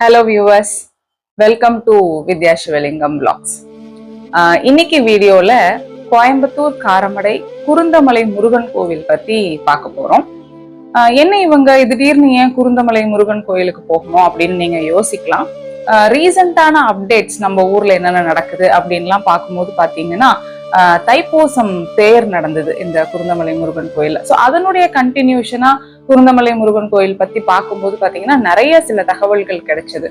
Hello viewers welcome to Vidya Sivalingam blogs இன்னைக்கு வீடியோல கோயம்புத்தூர் காரமடை குருந்தமலை முருகன் கோவில் பத்தி பார்க்க போறோம். ஆஹ் என்ன இவங்க திடீர்னு ஏன் குருந்தமலை முருகன் கோயிலுக்கு போகணும் அப்படின்னு நீங்க யோசிக்கலாம். ரீசண்டான அப்டேட்ஸ் நம்ம ஊர்ல என்னென்ன நடக்குது அப்படின்லாம் பார்க்கும்போது பாத்தீங்கன்னா ஆஹ் தைப்பூசம் தேர் நடந்தது இந்த குருந்தமலை முருகன் கோயில்ல. ஸோ அதனுடைய கண்டினியூஷனா குருந்தமலை முருகன் கோயில் பத்தி பார்க்கும்போது பாத்தீங்கன்னா நிறைய சில தகவல்கள் கிடைச்சது.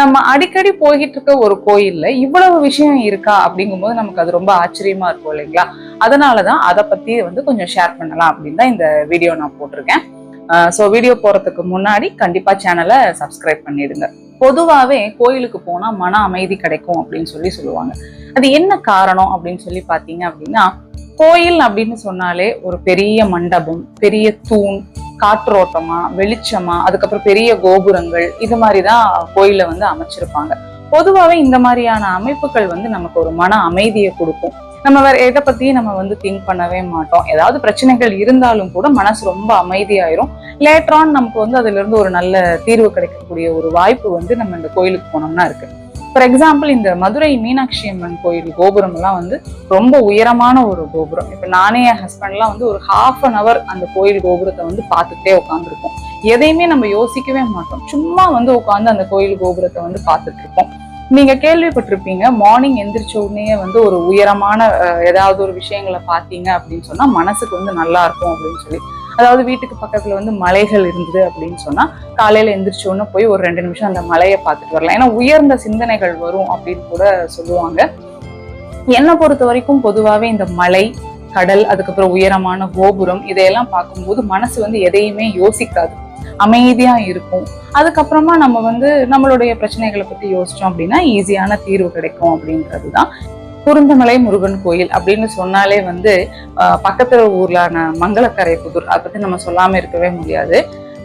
நம்ம அடிக்கடி போய்கிட்டு இருக்க ஒரு கோயில்ல இவ்வளவு விஷயம் இருக்கா அப்படிங்கும்போது நமக்கு அது ரொம்ப ஆச்சரியமா இருக்கும் இல்லைங்களா? அதனாலதான் அதை பத்தி வந்து கொஞ்சம் ஷேர் பண்ணலாம் அப்படின்னு தான் இந்த வீடியோ நான் போட்டிருக்கேன். ஸோ வீடியோ போறதுக்கு முன்னாடி கண்டிப்பா சேனலை சப்ஸ்கிரைப் பண்ணிடுங்க. பொதுவாவே கோயிலுக்கு போனா மன அமைதி கிடைக்கும் அப்படின்னு சொல்லி சொல்லுவாங்க. அது என்ன காரணம் அப்படின்னு சொல்லி பாத்தீங்க அப்படின்னா கோயில் அப்படின்னு சொன்னாலே ஒரு பெரிய மண்டபம் பெரிய தூண் காற்றோட்டமா வெளிச்சமா அதுக்கப்புறம் பெரிய கோபுரங்கள் இது மாதிரிதான் கோயில வந்து அமைச்சிருப்பாங்க. பொதுவாகவே இந்த மாதிரியான அமைப்புகள் வந்து நமக்கு ஒரு மன அமைதியை கொடுக்கும். நம்ம வேற எதை பத்தியும் நம்ம வந்து திங்க் பண்ணவே மாட்டோம். ஏதாவது பிரச்சனைகள் இருந்தாலும் கூட மனசு ரொம்ப அமைதியாயிரும். லேட்டரான் நமக்கு வந்து அதுல இருந்து ஒரு நல்ல தீர்வு கிடைக்கக்கூடிய ஒரு வாய்ப்பு வந்து நம்ம இந்த கோயிலுக்கு போனோம்னா இருக்கு. ஃபார் எக்ஸாம்பிள் இந்த மதுரை மீனாட்சி அம்மன் கோயில் கோபுரம்லாம் வந்து ரொம்ப உயரமான ஒரு கோபுரம். இப்போ நானே என் ஹஸ்பண்ட்லாம் வந்து ஒரு ஹாஃப் அன் அவர் அந்த கோயில் கோபுரத்தை வந்து பார்த்துட்டே உட்காந்துருப்போம் எதையுமே நம்ம யோசிக்கவே மாட்டோம். சும்மா வந்து உட்காந்து அந்த கோயில் கோபுரத்தை வந்து பார்த்துட்டு இருப்போம் நீங்க கேள்விப்பட்டிருப்பீங்க மார்னிங் எந்திரிச்ச உடனே வந்து ஒரு உயரமான ஏதாவது ஒரு விஷயங்களை பார்த்தீங்க அப்படின்னு சொன்னா மனசுக்கு வந்து நல்லா இருக்கும் அப்படின்னு சொல்லி. அதாவது வீட்டுக்கு பக்கத்துல வந்து மலைகள் இருந்தது அப்படின்னு சொன்னா காலையில எந்திரிச்ச உடனே போய் ஒரு ரெண்டு நிமிஷம் அந்த மலையை பார்த்துட்டு வரலாம். ஏன்னா உயர்ந்த சிந்தனைகள் வரும் அப்படின்னு கூட சொல்லுவாங்க. என்னை பொறுத்த வரைக்கும் பொதுவாகவே இந்த மலை கடல் அதுக்கப்புறம் உயரமான கோபுரம் இதையெல்லாம் பார்க்கும்போது மனசு வந்து எதையுமே யோசிக்காது. அமைதியா இருக்கும். அதுக்கப்புறமா நம்ம வந்து நம்மளுடைய பிரச்சனைகளை பத்தி யோசிச்சோம் அப்படின்னா ஈஸியான தீர்வு கிடைக்கும் அப்படின்றது தான் குருந்தமலை முருகன் கோயில் அப்படின்னு சொன்னாலே வந்து பக்கத்துல ஊர்லான மங்களக்கரை புதூர். அதை பத்தி நம்ம சொல்லாம இருக்கவே முடியாது.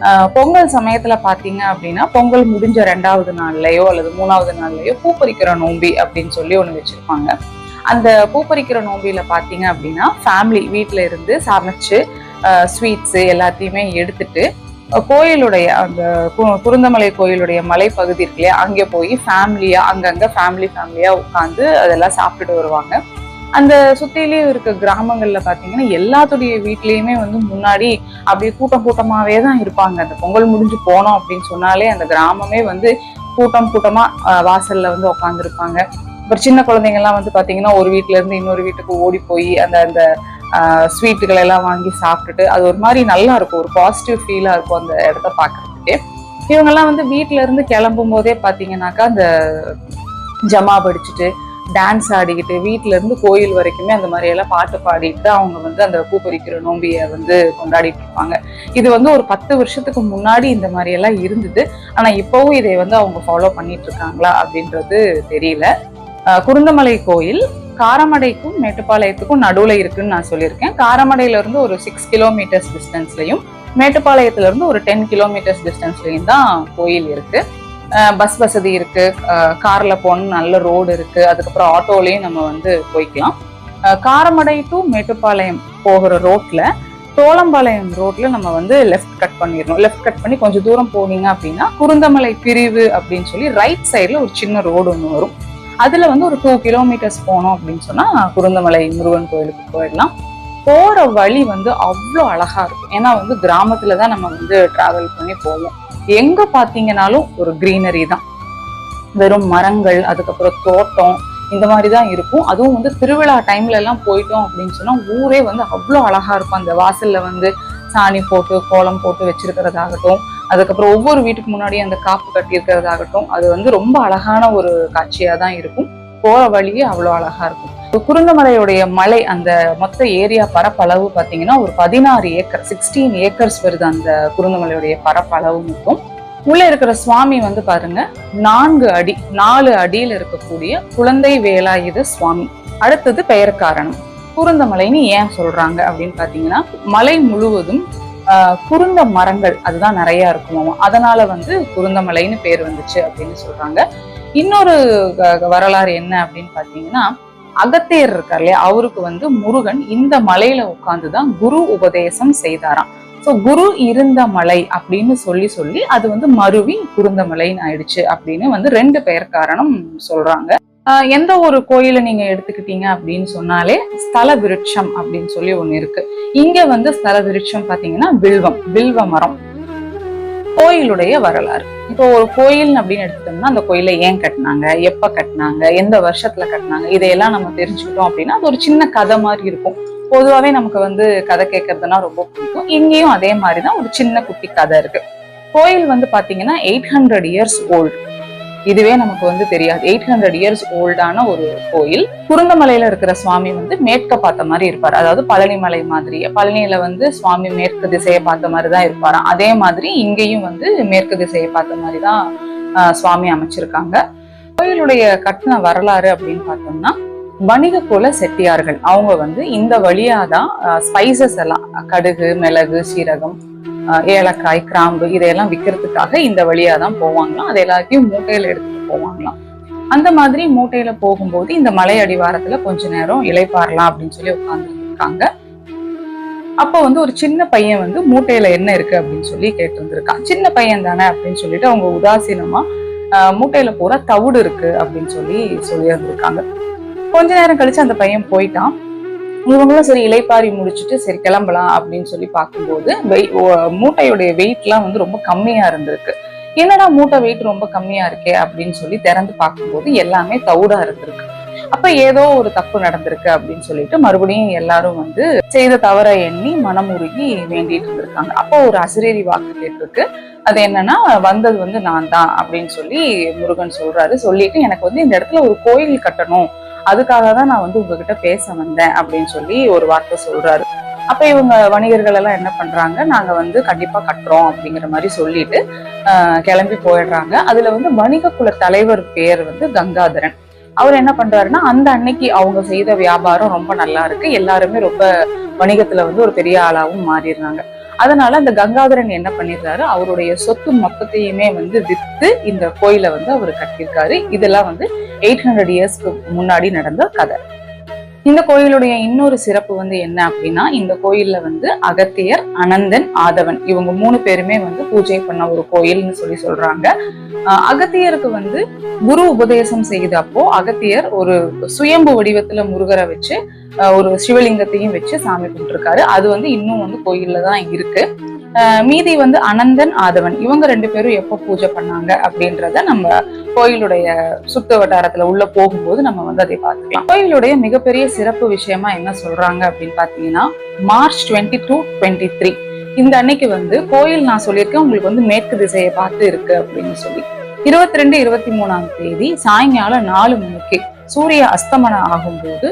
ஆஹ், பொங்கல் சமயத்துல பாத்தீங்க அப்படின்னா பொங்கல் முடிஞ்ச ரெண்டாவது நாள்லயோ அல்லது மூணாவது நாள்லயோ பூப்பறிக்கிற நோம்பி அப்படின்னு சொல்லி ஒண்ணு வச்சிருப்பாங்க. அந்த பூப்பறிக்கிற நோம்பியில பாத்தீங்க அப்படின்னா ஃபேமிலி வீட்டுல இருந்து சமைச்சு ஸ்வீட்ஸ் எல்லாத்தையுமே எடுத்துட்டு கோயிலுடைய அந்த கு- குருந்தமலை கோயிலுடைய மலைப்பகுதி இருக்கு இல்லையா? அங்கே போய் ஃபேமிலியா அங்கங்கே ஃபேமிலி ஃபேமிலியா உட்காந்து அதெல்லாம் சாப்பிட்டுட்டு வருவாங்க. அந்த சுத்திலேயே இருக்க கிராமங்கள்ல பார்த்தீங்கன்னா எல்லாத்துடைய வீட்லேயுமே வந்து முன்னாடி அப்படியே கூட்டம் கூட்டமாகவே தான் இருப்பாங்க. அந்த பொங்கல் முடிஞ்சு போனோம் அப்படின்னு சொன்னாலே அந்த கிராமமே வந்து கூட்டம் கூட்டமா வாசலில் வாசல்ல வந்து உட்காந்துருப்பாங்க அப்புறம் சின்ன குழந்தைங்க எல்லாம் வந்து பார்த்தீங்கன்னா ஒரு வீட்டிலேருந்து இருந்து இன்னொரு வீட்டுக்கு ஓடி போய் அந்த அந்த ஸ்வீட்டுகள் எல்லாம் வாங்கி சாப்பிட்டுட்டு அது ஒரு மாதிரி நல்லா இருக்கும் ஒரு பாசிட்டிவ் ஃபீலாக இருக்கும் அந்த இடத்த பாக்குறதுக்கு இவங்கெல்லாம் வந்து வீட்டிலேருந்து இருந்து கிளம்பும் போதே பார்த்தீங்கன்னாக்கா அந்த ஜமா படிச்சுட்டு டான்ஸ் ஆடிக்கிட்டு வீட்டிலேருந்து இருந்து கோயில் வரைக்குமே அந்த மாதிரியெல்லாம் பாட்டு பாடிட்டு அவங்க வந்து அந்த பூப்பறிக்கிற நோம்பியை வந்து கொண்டாடிட்டு இருப்பாங்க. இது வந்து ஒரு பத்து வருஷத்துக்கு முன்னாடி இந்த மாதிரியெல்லாம் இருந்தது. ஆனால் இப்போவும் இதை வந்து அவங்க ஃபாலோ பண்ணிட்டு இருக்காங்களா அப்படின்றது தெரியல. குருந்தமலை கோயில் காரமடைக்கும் மேட்டுப்பாளையத்துக்கும் நடுவில் இருக்குன்னு நான் சொல்லியிருக்கேன். காரமடையில இருந்து ஒரு சிக்ஸ் கிலோமீட்டர்ஸ் டிஸ்டன்ஸ்லையும் மேட்டுப்பாளையத்துல இருந்து ஒரு டென் கிலோமீட்டர்ஸ் டிஸ்டன்ஸ்லையும் தான் கோயில் இருக்கு. பஸ் வசதி இருக்கு. கார்ல போகணும் நல்ல ரோடு இருக்கு. அதுக்கப்புறம் ஆட்டோலையும் நம்ம வந்து போய்க்கலாம். காரமடை டு மேட்டுப்பாளையம் போகிற ரோட்ல தோளம்பாளையம் ரோட்ல நம்ம வந்து லெஃப்ட் கட் பண்ணிடணும். லெஃப்ட் கட் பண்ணி கொஞ்சம் தூரம் போனீங்க அப்படின்னா குருந்தமலை பிரிவு அப்படின்னு சொல்லி ரைட் சைடுல ஒரு சின்ன ரோடு ஒன்று வரும். அதுல வந்து ஒரு டூ கிலோமீட்டர்ஸ் போனோம் அப்படின்னு சொன்னா குருந்தமலை முருகன் கோயிலுக்கு போயிடலாம். போற வழி வந்து அவ்வளோ அழகா இருக்கும். ஏன்னா வந்து கிராமத்தில் தான் நம்ம வந்து டிராவல் பண்ணி போவோம். எங்க பாத்தீங்கன்னாலும் ஒரு கிரீனரி தான். வெறும் மரங்கள் அதுக்கப்புறம் தோட்டம் இந்த மாதிரி தான் இருக்கும். அதுவும் வந்து திருவிழா டைம்ல எல்லாம் போயிட்டோம் அப்படின்னு சொன்னா ஊரே வந்து அவ்வளோ அழகா இருக்கும். அந்த வாசல்ல வந்து சாணி போட்டு கோலம் போட்டு வச்சிருக்கிறதாகட்டும். அதுக்கப்புறம் ஒவ்வொரு வீட்டுக்கு முன்னாடி அந்த காப்பு கட்டி இருக்கிறதாகட்டும் அது வந்து ரொம்ப அழகான ஒரு காட்சியாக தான் இருக்கும். போற வழியே அவ்வளோ அழகா இருக்கும். குருந்தமலையுடைய மலை அந்த மொத்த ஏரியா பரப்பளவு பாத்தீங்கன்னா ஒரு பதினாறு ஏக்கர் சிக்ஸ்டீன் ஏக்கர்ஸ் வருது அந்த குருந்தமலையுடைய பரப்பளவு மட்டும் உள்ள இருக்கிற சுவாமி வந்து பாருங்க நான்கு அடி நாலு அடியில இருக்கக்கூடிய குழந்தை வேலாயுத சுவாமி. அடுத்தது பெயர் காரணம் குருந்தமலைன்னு ஏன் சொல்றாங்க அப்படின்னு பாத்தீங்கன்னா மலை முழுவதும் குருந்த மரங்கள் அதுதான் நிறைய இருக்குமாம் அதனால வந்து குருந்தமலைன்னு பேர் வந்துச்சு அப்படின்னு சொல்றாங்க. இன்னொரு வரலாறு என்ன அப்படின்னு பாத்தீங்கன்னா அகத்தேர் இருக்கார் இல்லையா? அவருக்கு வந்து முருகன் இந்த மலையில உட்கார்ந்துதான் குரு உபதேசம் செய்தாராம். ஸோ குரு இருந்த மலை அப்படின்னு சொல்லி சொல்லி அது வந்து மருவி குருந்தமலைன்னு ஆயிடுச்சு அப்படின்னு வந்து ரெண்டு பெயர் காரணம் சொல்றாங்க. எந்த ஒரு கோயிலை நீங்க எடுத்துக்கிட்டீங்க அப்படின்னு சொன்னாலே ஸ்தல விருட்சம் அப்படின்னு சொல்லி ஒண்ணு இருக்கு. இங்க வந்து ஸ்தல விருட்சம் பாத்தீங்கன்னா வில்வம் வில்வ மரம். கோயிலுடைய வரலாறு. இப்போ ஒரு கோயில் அப்படின்னு எடுத்துட்டோம்னா அந்த கோயிலை ஏன் கட்டினாங்க? எப்ப கட்டினாங்க? எந்த வருஷத்துல கட்டினாங்க? இதையெல்லாம் நம்ம தெரிஞ்சுக்கிட்டோம் அப்படின்னா அது ஒரு சின்ன கதை மாதிரி இருக்கும். பொதுவாவே நமக்கு வந்து கதை கேட்கறதுனா ரொம்ப பிடிக்கும். இங்கேயும் அதே மாதிரிதான் ஒரு சின்ன குட்டி கதை இருக்கு. கோயில் வந்து பாத்தீங்கன்னா எயிட் ஹண்ட்ரட் இயர்ஸ் ஓல்டு இதுவே நமக்கு வந்து தெரியாது. எயிட் ஹண்ட்ரட் இயர்ஸ் ஓல்டான ஒரு கோயில். குருந்தமலையில இருக்கிற சுவாமி வந்து மேற்க பார்த்த மாதிரி இருப்பார். அதாவது பழனி மலை மாதிரி. பழனியில வந்து சுவாமி மேற்கு திசையை பார்த்த மாதிரி தான் இருப்பாராம். அதே மாதிரி இங்கேயும் வந்து மேற்கு திசையை பார்த்த மாதிரி தான் சுவாமி அமைச்சிருக்காங்க. கோயிலுடைய கட்டின வரலாறு அப்படின்னு பார்த்தோம்னா வணிக குல செட்டியார்கள். அவங்க வந்து இந்த வழியாதான் ஸ்பைசஸ் எல்லாம் கடுகு மிளகு சீரகம் ஏலக்காய் கிராம்பு இதையெல்லாம் விற்கிறதுக்காக இந்த வழியா தான் போவாங்களாம். அது எல்லாத்தையும் மூட்டையில எடுத்துட்டு போவாங்களாம். அந்த மாதிரி மூட்டையில போகும்போது இந்த மலை அடிவாரத்துல கொஞ்ச நேரம் இலைப்பாரலாம் அப்படின்னு சொல்லி உட்கார்ந்துருக்காங்க. அப்போ வந்து ஒரு சின்ன பையன் வந்து மூட்டையில என்ன இருக்கு அப்படின்னு சொல்லி கேட்டு வந்திருக்கான். சின்ன பையன் தானே அப்படின்னு சொல்லிட்டு அவங்க உதாசீனமா ஆஹ், மூட்டையில பூரா தவிடு இருக்கு அப்படின்னு சொல்லி சொல்லி இருந்திருக்காங்க கொஞ்ச நேரம் கழிச்சு அந்த பையன் போயிட்டான். இவங்களும் சரி இலைப்பாரி முடிச்சுட்டு சரி கிளம்பலாம் அப்படின்னு சொல்லி பார்க்கும்போது ஓ- மூட்டையுடைய வெயிட்லாம் வந்து ரொம்ப கம்மியா இருந்திருக்கு. என்னடா மூட்டை வெயிட் ரொம்ப கம்மியா இருக்கே அப்படின்னு சொல்லி திறந்து பார்க்கும்போது எல்லாமே தவுடா இருந்திருக்கு. அப்ப ஏதோ ஒரு தப்பு நடந்திருக்கு அப்படின்னு சொல்லிட்டு மறுபடியும் எல்லாரும் வந்து செய்த தவற எண்ணி மனமுருகி வேண்டிட்டு இருந்திருக்காங்க. அப்போ ஒரு அசிரேரி வாக்கு கேட்டிருக்கு. அது என்னன்னா வந்தது வந்து நான் தான் அப்படின்னு சொல்லி முருகன் சொல்றாரு. சொல்லிட்டு எனக்கு வந்து இந்த இடத்துல ஒரு கோயில் கட்டணும் அதுக்காக தான் நான் வந்து உங்ககிட்ட பேச வந்தேன் அப்படின்னு சொல்லி ஒரு வார்த்தை சொல்றாரு. அப்ப இவங்க வணிகர்கள் எல்லாம் என்ன பண்றாங்க? நாங்க வந்து கண்டிப்பா கட்டுறோம் அப்படிங்கிற மாதிரி சொல்லிட்டு ஆஹ், கிளம்பி போயிடுறாங்க. அதுல வந்து வணிக குல தலைவர் பேர் வந்து கங்காதரன். அவர் என்ன பண்றாருன்னா அந்த அன்னைக்கு அவங்க செய்த வியாபாரம் ரொம்ப நல்லா இருக்கு. எல்லாருமே ரொம்ப வணிகத்துல வந்து ஒரு பெரிய ஆளாவும் மாறிடுறாங்க. அதனால அந்த கங்காதரன் என்ன பண்ணிடுறாரு அவருடைய சொத்து மொத்தத்தையுமே வந்து வித்து இந்த கோயிலை வந்து அவர் கட்டியிருக்காரு. இதெல்லாம் வந்து எயிட் ஹண்ட்ரட் இயர்ஸ்க்கு முன்னாடி நடந்த கதை. இந்த கோயிலுடைய இன்னொரு சிறப்பு வந்து என்ன அப்படின்னா இந்த கோயில்ல வந்து அகத்தியர் அனந்தன் ஆதவன் இவங்க மூணு பேருமே வந்து பூஜை பண்ண ஒரு கோயில்னு சொல்லி சொல்றாங்க. ஆஹ் அகத்தியருக்கு வந்து குரு உபதேசம் செய்த அப்போ அகத்தியர் ஒரு சுயம்பு வடிவத்துல முருகரை வச்சு ஆஹ் ஒரு சிவலிங்கத்தையும் வச்சு சாமி கும்பிட்டுருக்காரு. அது வந்து இன்னும் வந்து கோயில்ல தான் இருக்கு. மீதி வந்து அனந்தன் ஆதவன். இவங்க ரெண்டு பேரும் எப்போ பூஜை பண்ணாங்க அப்படின்றத நம்ம கோயிலுடைய சுத்த வட்டாரத்துல உள்ள போகும்போது நம்ம வந்து அதை பார்த்துக்கலாம். கோயிலுடைய மிகப்பெரிய சிறப்பு விஷயமா என்ன சொல்றாங்க அப்படின்னு பாத்தீங்கன்னா March twenty two twenty three இந்த அன்னைக்கு வந்து கோயில் நான் சொல்லியிருக்கேன் உங்களுக்கு வந்து மேற்கு திசையை பார்த்து இருக்கு அப்படின்னு சொல்லி. இருபத்தி ரெண்டு இருபத்தி மூணாம் தேதி சாயங்காலம் நாலு மணிக்கு சூரிய அஸ்தமனம் ஆகும்போது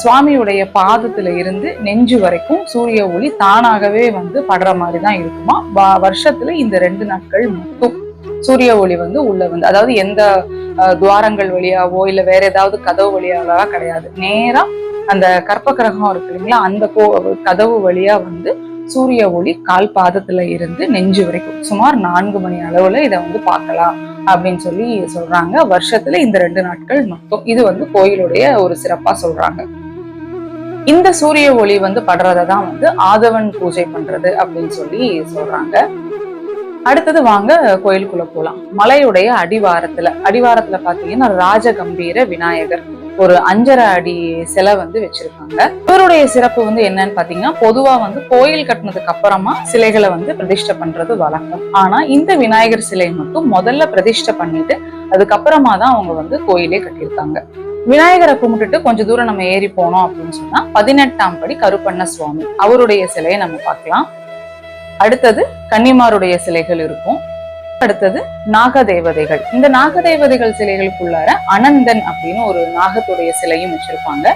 சுவாமியுடைய பாதத்துல இருந்து நெஞ்சு வரைக்கும் சூரிய ஒளி தானாகவே வந்து படுற மாதிரி தான் இருக்குமா? வ- வருஷத்துல இந்த ரெண்டு நாட்கள் மட்டும் சூரிய ஒளி வந்து உள்ள வந்து அதாவது எந்த அஹ், துவாரங்கள் வழியாவோ இல்ல வேற ஏதாவது கதவு வழியாவோ கிடையாது. நேரா அந்த கற்ப கிரகம் இருக்கு இல்லைங்களா அந்த கோ கதவு வழியா வந்து சூரிய ஒளி கால் பாதத்துல இருந்து நெஞ்சு வரைக்கும் சுமார் நான்கு மணி அளவுல இதை வந்து பார்க்கலாம். அப்படின்னு சொல்லி சொல்றாங்க. வருஷத்துல இந்த ரெண்டு நாட்கள் மட்டும். இது வந்து கோயிலுடைய ஒரு சிறப்பா சொல்றாங்க. இந்த சூரிய ஒளி வந்து படுறதை தான் வந்து ஆதவன் பூஜை பண்றது அப்படின்னு சொல்லி சொல்றாங்க. அடுத்தது வாங்க கோயிலுக்குள்ள போலாம். மலையுடைய அடிவாரத்துல. அடிவாரத்துல பாத்தீங்கன்னா ராஜகம்பீர விநாயகர். ஒரு அஞ்சரை அடி சிலை வந்து வச்சிருக்காங்க. இவருடைய சிறப்பு வந்து என்னன்னு பாத்தீங்கன்னா பொதுவா வந்து கோயில் கட்டினதுக்கு அப்புறமா சிலைகளை வந்து பிரதிஷ்டை பண்றது வழக்கம். ஆனா இந்த விநாயகர் சிலை மட்டும் முதல்ல பிரதிஷ்டை பண்ணிட்டு அதுக்கப்புறமா தான் அவங்க வந்து கோயிலே கட்டியிருக்காங்க. விநாயகரை கும்பிட்டுட்டு கொஞ்ச தூரம் நம்ம ஏறி போனோம் அப்படின்னு சொன்னா பதினெட்டாம் படி கருப்பண்ண சுவாமி அவருடைய சிலையை நம்ம பார்க்கலாம். அடுத்தது கன்னிமாருடைய சிலைகள் இருக்கும். அடுத்தது நாகதேவதைகள். இந்த நாகதேவதைகள் சிலைகளுக்குள்ளார அனந்தன் அப்படின்னு ஒரு நாகத்துடைய சிலையும் வச்சிருப்பாங்க.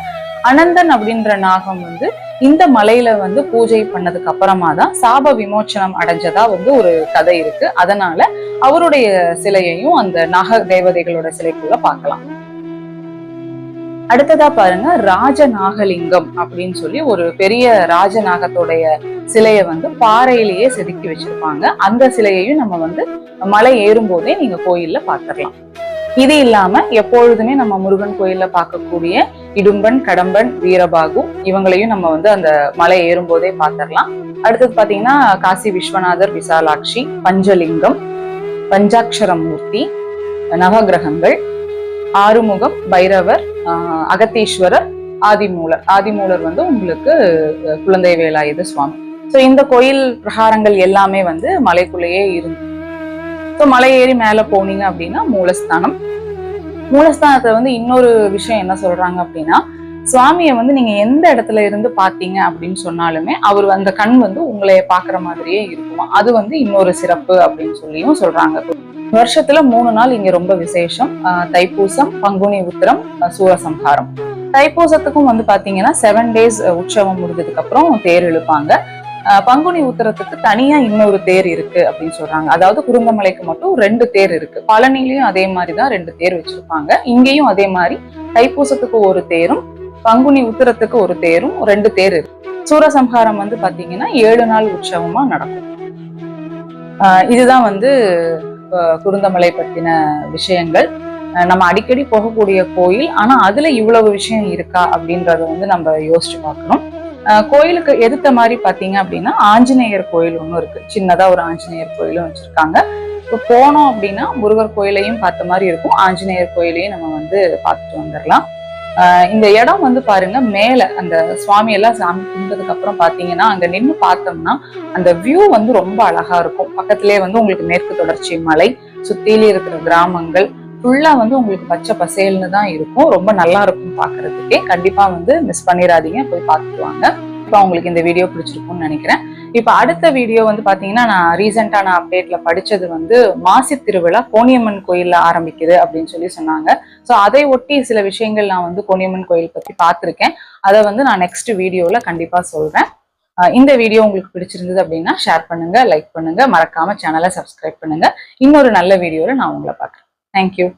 அனந்தன் அப்படின்ற நாகம் வந்து இந்த மலையில வந்து பூஜை பண்ணதுக்கு அப்புறமா தான் சாப விமோச்சனம் அடைஞ்சதா வந்து ஒரு கதை இருக்கு. அதனால அவருடைய சிலையையும் அந்த நாக தேவதைகளோட சிலைக்குள்ள பார்க்கலாம். அடுத்ததா பாருங்க ராஜநாகலிங்கம் அப்படின்னு சொல்லி ஒரு பெரிய ராஜநாகத்தோடைய சிலையை வந்து பாறையிலேயே செதுக்கி வச்சிருப்பாங்க. அந்த சிலையையும் நம்ம வந்து மலை ஏறும் போதே நீங்க கோயில்ல பார்த்திடலாம். இது இல்லாம எப்பொழுதுமே நம்ம முருகன் கோயில்ல பார்க்கக்கூடிய இடும்பன் கடம்பன் வீரபாகு இவங்களையும் நம்ம வந்து அந்த மலை ஏறும் போதே பார்த்திடலாம். அடுத்தது பாத்தீங்கன்னா காசி விஸ்வநாதர் விசாலாட்சி பஞ்சலிங்கம் பஞ்சாட்சரமூர்த்தி நவகிரகங்கள் ஆறுமுகம் பைரவர் அகத்தீஸ்வரர் ஆதிமூலர். ஆதிமூலர் வந்து உங்களுக்கு குழந்தை வேலாயுத சுவாமி. ஸோ இந்த கோயில் பிரகாரங்கள் எல்லாமே வந்து மலைக்குள்ளேயே இருந்து ஸோ மலை ஏறி மேலே போனீங்க அப்படின்னா மூலஸ்தானம். மூலஸ்தானத்தை வந்து இன்னொரு விஷயம் என்ன சொல்றாங்க அப்படின்னா சுவாமியை வந்து நீங்க எந்த இடத்துல இருந்து பார்த்தீங்க அப்படின்னு சொன்னாலுமே அவர் அந்த கண் வந்து உங்களைய பாக்குற மாதிரியே இருக்குமா? அது வந்து இன்னொரு சிறப்பு அப்படின்னு சொல்லியும் சொல்றாங்க. வருஷத்துல மூணு நாள் இங்க ரொம்ப விசேஷம். தைப்பூசம் பங்குனி உத்திரம் சூரசம்ஹாரம். தைப்பூசத்துக்கும் வந்து பாத்தீங்கன்னா செவன் டேஸ் உற்சவம் முடிஞ்சதுக்கு அப்புறம் தேர் இழுப்பாங்க. பங்குனி உத்தரத்துக்கு தனியா இன்னொரு தேர் இருக்கு அப்படின்னு சொல்றாங்க. அதாவது குருந்தமலைக்கு மட்டும் ரெண்டு தேர் இருக்கு. பழனிலையும் அதே மாதிரி தான் ரெண்டு தேர் வச்சிருப்பாங்க. இங்கேயும் அதே மாதிரி தைப்பூசத்துக்கு ஒரு தேரும் பங்குனி உத்தரத்துக்கு ஒரு தேரும் ரெண்டு தேர் இருக்கு. சூரசம்ஹாரம் வந்து பாத்தீங்கன்னா ஏழு நாள் உற்சவமா நடக்கும். இதுதான் வந்து குருந்தமலை பற்றின விஷயங்கள். நம்ம அடிக்கடி போகக்கூடிய கோயில் ஆனா அதுல இவ்வளவு விஷயம் இருக்கா அப்படின்றத வந்து நம்ம யோசிச்சு பார்க்கணும். ஆஹ் கோயிலுக்கு எதிர்த்த மாதிரி பார்த்தீங்க அப்படின்னா ஆஞ்சநேயர் கோயில் ஒன்றும் இருக்கு. சின்னதா ஒரு ஆஞ்சநேயர் கோயிலும் வச்சிருக்காங்க. இப்போ போனோம் அப்படின்னா முருகர் கோயிலையும் பார்த்த மாதிரி இருக்கும். ஆஞ்சநேயர் கோயிலையும் நம்ம வந்து பார்த்துட்டு வந்துடலாம் இந்த இடம் வந்து பாருங்க மேல அந்த சுவாமி எல்லாம் சாமி கும்பிட்டதுக்கு அப்புறம் பாத்தீங்கன்னா அங்க நின்று பார்த்தோம்னா அந்த வியூ வந்து ரொம்ப அழகா இருக்கும். பக்கத்திலே வந்து உங்களுக்கு மேற்கு தொடர்ச்சி மலை சுத்திலே இருக்கிற கிராமங்கள் ஃபுல்லா வந்து உங்களுக்கு பச்சை பசேல்னு தான் இருக்கும். ரொம்ப நல்லா இருக்கும் பாக்குறதுக்கே. கண்டிப்பா வந்து மிஸ் பண்ணிடாதீங்க போய் பார்த்துட்டு வாங்க. இப்போ உங்களுக்கு இந்த வீடியோ பிடிச்சிருக்கும்னு நினைக்கிறேன். இப்போ அடுத்த வீடியோ வந்து பார்த்தீங்கன்னா நான் ரீசெண்டாக நான் அப்டேட்ல படித்தது வந்து மாசி திருவிழா கோணியம்மன் கோயிலில் ஆரம்பிக்குது அப்படின்னு சொல்லி சொன்னாங்க. ஸோ அதை ஒட்டி சில விஷயங்கள் நான் வந்து கோணியம்மன் கோயில் பற்றி பார்த்துருக்கேன். அதை வந்து நான் நெக்ஸ்ட் வீடியோவில் கண்டிப்பாக சொல்கிறேன் இந்த வீடியோ உங்களுக்கு பிடிச்சிருந்தது அப்படின்னா ஷேர் பண்ணுங்க லைக் பண்ணுங்க. மறக்காம சேனலை சப்ஸ்கிரைப் பண்ணுங்க. இன்னொரு நல்ல வீடியோவில் நான் உங்களை பார்க்குறேன். தேங்க்யூ